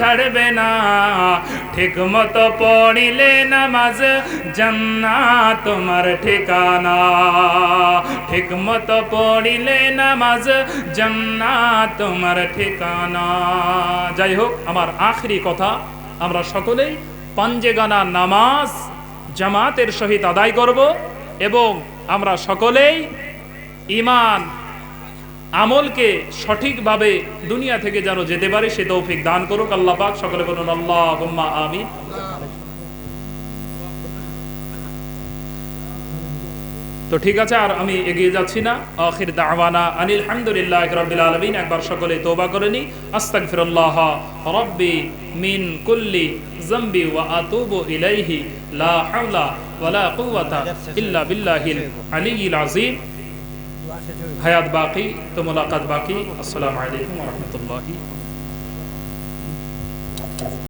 ছাড়বে না। ঠিক মতো পড়িলে নামাজ জান্নাত তোমার ঠিকানা। ঠিক মতো পড়িলে নামাজ জান্নাত তোমার ঠিকানা। যাই হোক, আমার আখরি কথা, আমরা সকলেই পাঞ্জেগানা নামাজ জামাতের সহিত আদায় করব এবং আমরা সকলেই ইমান আমলকে সঠিকভাবে দুনিয়া থেকে যেন যেতে পারে, সে তৌফিক দান করুক। আল্লাহ পাক সকলে বলুন আল্লাহ আমি তো ঠিক আছে, আর আমি এগিয়ে যাচ্ছি না। আখির দাওয়ানা আনিল হামদুলিল্লাহ রাব্বিল আলামিন। একবার সকলে তওবা করে নি আস্তাগফিরুল্লাহ রাব্বি মিন কুল্লি যামবি ওয়া আতুবু ইলাইহি। লা হাওলা ওয়ালা কুওয়াতা ইল্লা বিল্লাহিল আলিয়্যিল আযীম। حياة باقي ثم ملاقات باقي. السلام عليكم ورحمة الله.